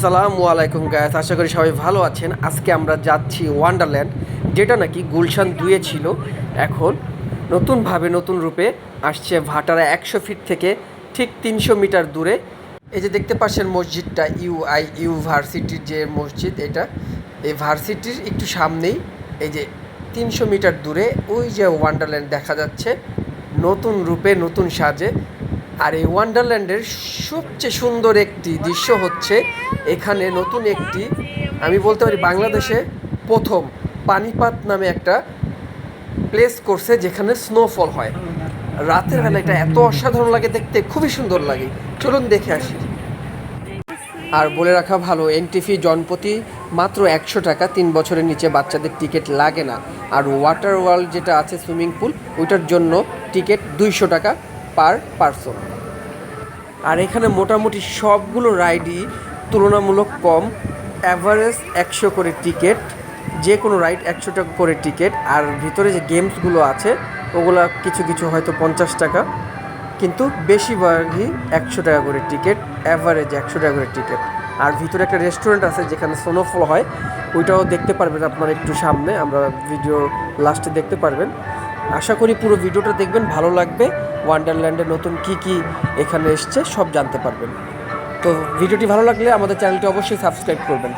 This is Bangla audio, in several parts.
আসসালামু আলাইকুম গায়াস আশা করি সবাই ভালো আছেন। আজকে আমরা যাচ্ছি ওয়ান্ডারল্যান্ড যেটা নাকি গুলশান দুয়ে ছিল। এখন নতুনভাবে, নতুন রূপে আসছে ভাটারা একশো ফিট থেকে ঠিক তিনশো মিটার দূরে। এই যে দেখতে পাচ্ছেন মসজিদটা ইউআই ইউভার্সিটির যে মসজিদ এটা, এই ভার্সিটির একটু সামনেই এই যে তিনশো মিটার দূরে ওই যে ওয়ান্ডারল্যান্ড দেখা যাচ্ছে। নতুন রূপে, নতুন সাজে আর এই ওয়ান্ডারল্যান্ডের সবচেয়ে সুন্দর একটি দৃশ্য হচ্ছে এখানে নতুন একটি, আমি বলতে পারি বাংলাদেশে প্রথম পানিপাত নামে একটা প্লেস করছে যেখানে স্নোফল হয়। রাতের বেলা এটা এত অসাধারণ লাগে দেখতে, খুবই সুন্দর লাগে। চলুন দেখে আসি। আর বলে রাখা ভালো এনটিফি জনপ্রতি মাত্র একশো টাকা, তিন বছরের নিচে বাচ্চাদের টিকিট লাগে না। আর ওয়াটার ওয়ার্ল্ড যেটা আছে সুইমিং পুল ওইটার জন্য টিকিট দুইশো টাকা পার পারসন আর এখানে মোটামুটি সবগুলো রাইডই তুলনামূলক কম। অ্যাভারেজ একশো করে টিকিট যে কোনো রাইড একশো টাকা করে টিকিট আর ভিতরে যে গেমসগুলো আছে, ওগুলো কিছু কিছু হয়তো পঞ্চাশ টাকা। কিন্তু বেশিরভাগই একশো টাকা করে টিকিট অ্যাভারেজ একশো টাকা করে টিকিট আর ভিতরে একটা রেস্টুরেন্ট আছে যেখানে সোনোফল হয়, ওইটাও দেখতে পারবেন আপনার একটু সামনে, আমরা ভিডিও লাস্টে দেখতে পারবেন। আশা করি পুরো ভিডিওটা দেখবেন, ভালো লাগবে। ওয়ান্ডারল্যান্ডে নতুন কি কি এখানে এসছে, সব জানতে পারবেন। তো ভিডিওটি ভালো লাগলে আমাদের চ্যানেলটি অবশ্যই সাবস্ক্রাইব করবেন।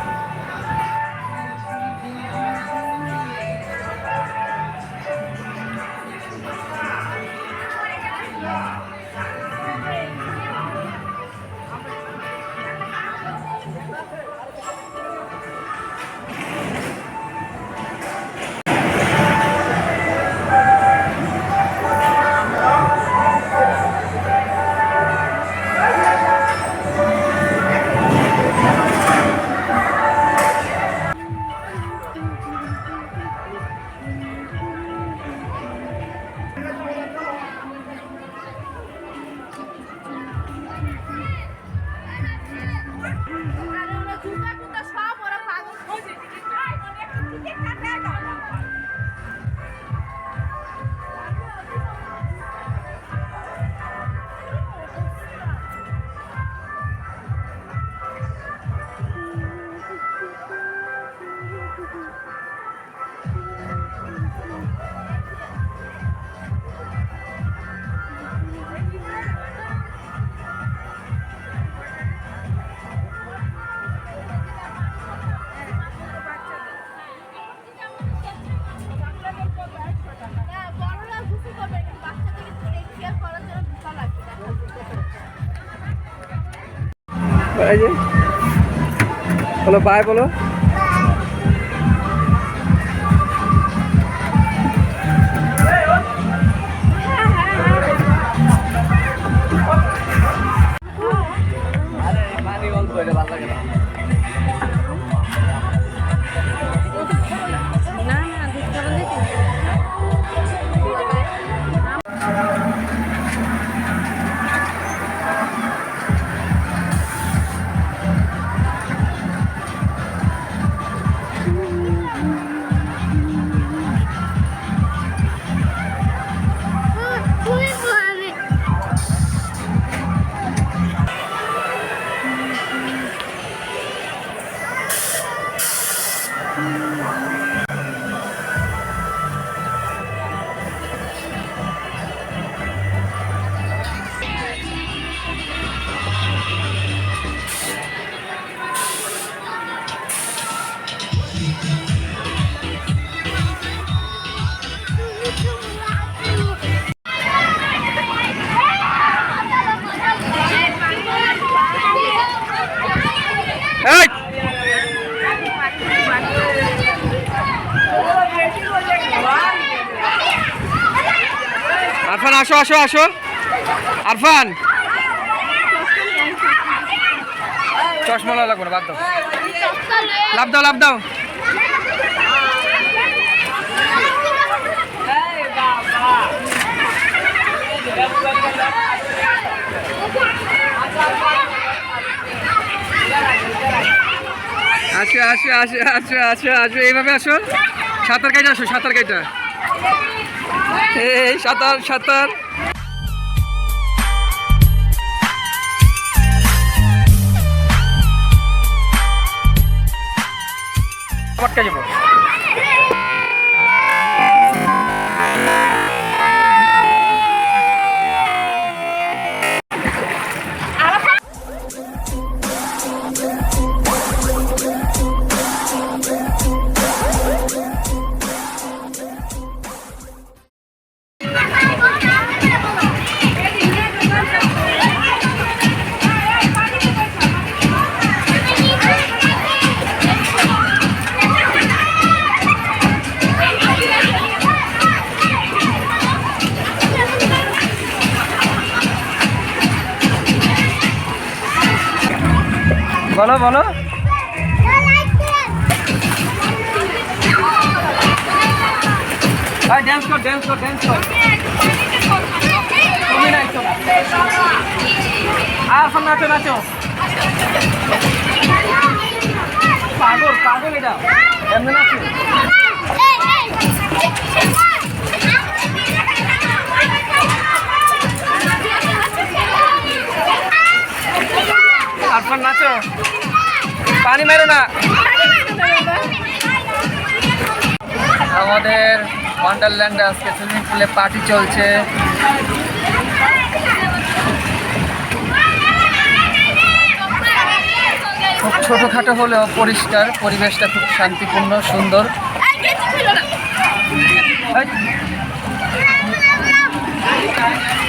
বলো বাই বলো। আসো আসো আসো। আরফান। চশমা লাগবে না, বাদ দাও। লাভ দাও লাভ দাও। আসো আসো আসো আসো আসো আসো। এইভাবে আসো। সাঁতার কাইটা আসো, সাঁতার কাইটা। এই সাঁতার সাঁতার। আটকে যাব বলো বলো। ড্যান্স কর ড্যান্স কর ড্যান্স কর। তুমি নাচো আর সব নাচো নাচো। পাগল পাগল এটা। এমনি নাচো। পানি মেরো না আমাদের ওয়ান্ডারল্যান্ডে আজকে সুইমিং পুলে পার্টি চলছে খুব ছোটোখাটো হলেও পরিষ্কার পরিবেশটা খুব শান্তিপূর্ণ সুন্দর এই, এখন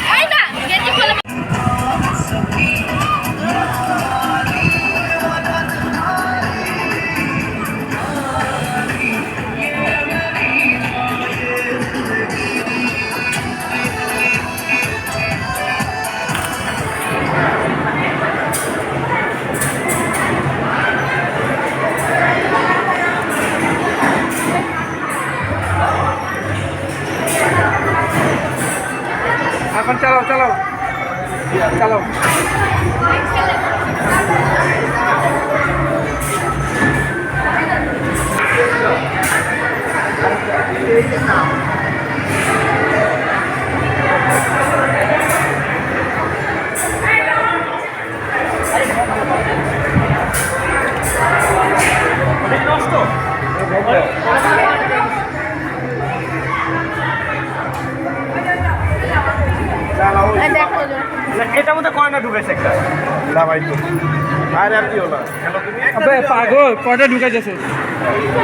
পাগল কয়টা ঢুকে গেছে।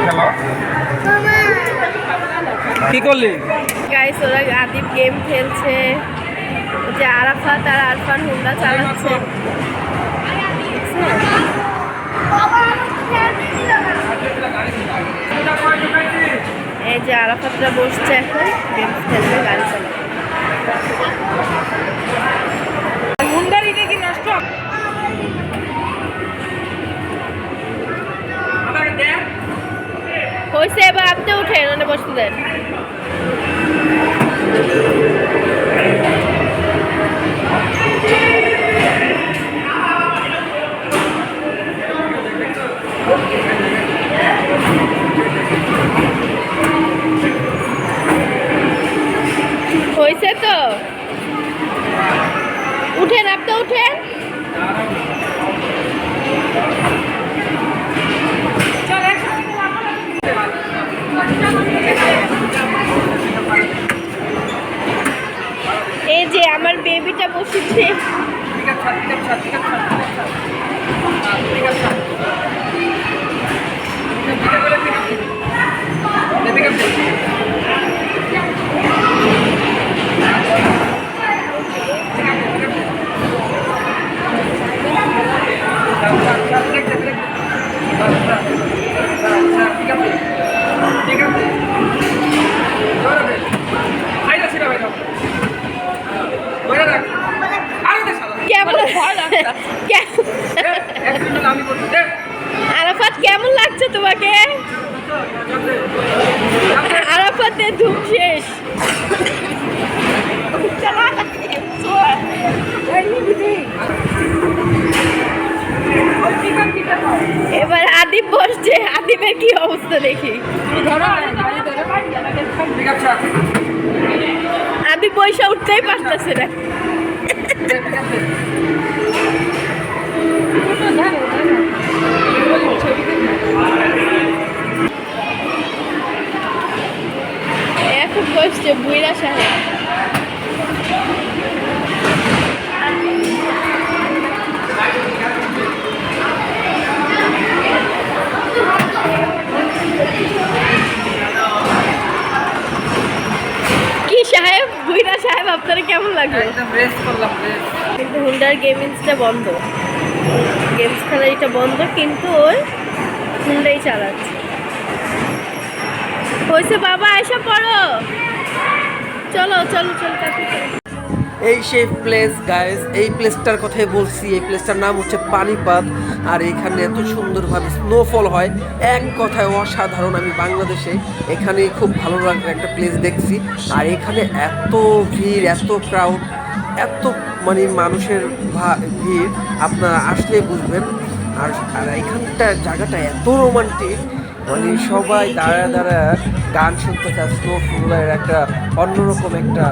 খেলো কি করলি? গাইস ওরা আদিব গেম খেলছে। যে আরাফাত আর আরফান হুন্ডা চালাচ্ছে। এই যে আরাফাতরা বসছে এখন গেম খেলবে, গাড়ি চালাবে। হয়েছে এবার আপনি উঠেন ওনে বসতে দেন। হয়েছে তো? উঠেন আপনি উঠেন। করতেছে না এখন বসছে বুইরা সাহেব। অভিনা সাহেব আপনারা কেমন লাগল? কিন্তু হুন্ডার গেমিংসটা বন্ধ। গেমস খেলা এটা বন্ধ কিন্তু ওই হুন্ডাই চালাচ্ছে। হয়েছে বাবা এসে পড়ো। চলো চলো চলো কাকু। এই সেই প্লেস গাইস এই প্লেসটার কথাই বলছি, এই প্লেসটার নাম হচ্ছে পানিপাত। আর এখানে এত সুন্দরভাবে স্নোফল হয়, এক কথায় অসাধারণ আমি বাংলাদেশে এখানে খুব ভালো লাগার একটা প্লেস দেখছি। আর এখানে এত ভিড়, এত ক্রাউড এত মানে মানুষের ভিড়, আপনারা আসলে বুঝবেন। আর আর এখানটা জায়গাটা এত রোমান্টিক মানে সবাই দাঁড়া দাঁড়া গান শুনতেছে আর স্নোফলের একটা অন্যরকম একটা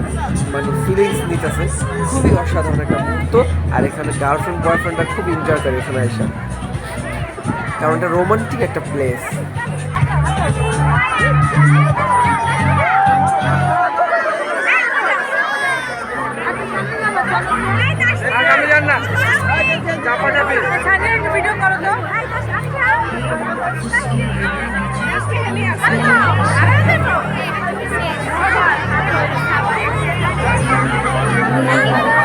মানে ফিলিংস নিতেছে। খুবই অসাধারণ একটা মুহূর্ত। আর এখানে গার্লফ্রেন্ড বয়ফ্রেন্ডরা খুব এনজয় করে এখানে এসে। কারণ এটা রোমান্টিক একটা প্লেস যান না। ভিডিও করো তো এদিকে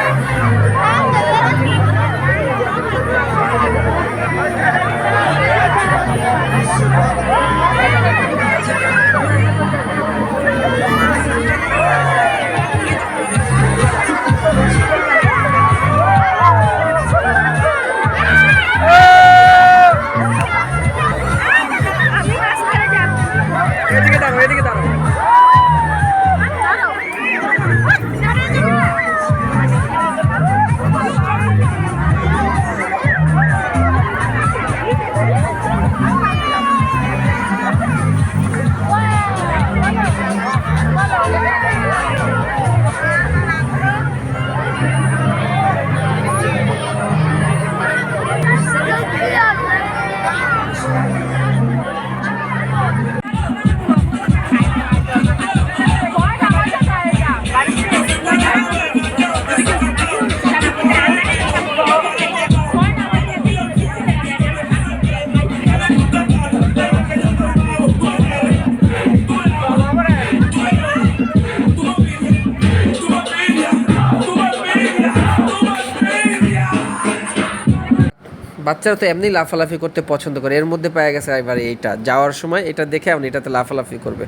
বাচ্চারা তো এমনি লাফালাফি করতে পছন্দ করে। এর মধ্যে পাওয়া গেছে এবার এইটা। যাওয়ার সময় এটা দেখে আপনি এটাতে লাফালাফি করবে।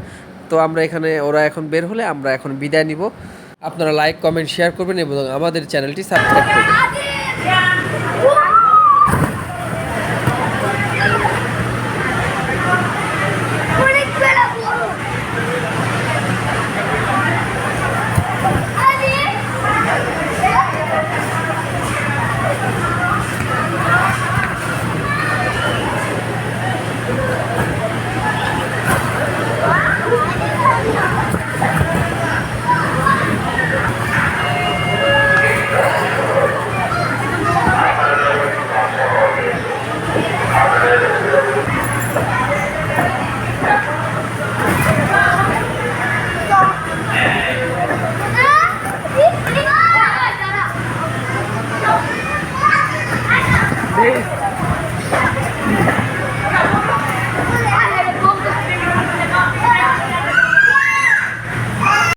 তো আমরা এখানে, ওরা এখন বের হলে আমরা এখন বিদায় নিব। আপনারা লাইক কমেন্ট শেয়ার করবেন এবং আমাদের চ্যানেলটি সাবস্ক্রাইব করবেন।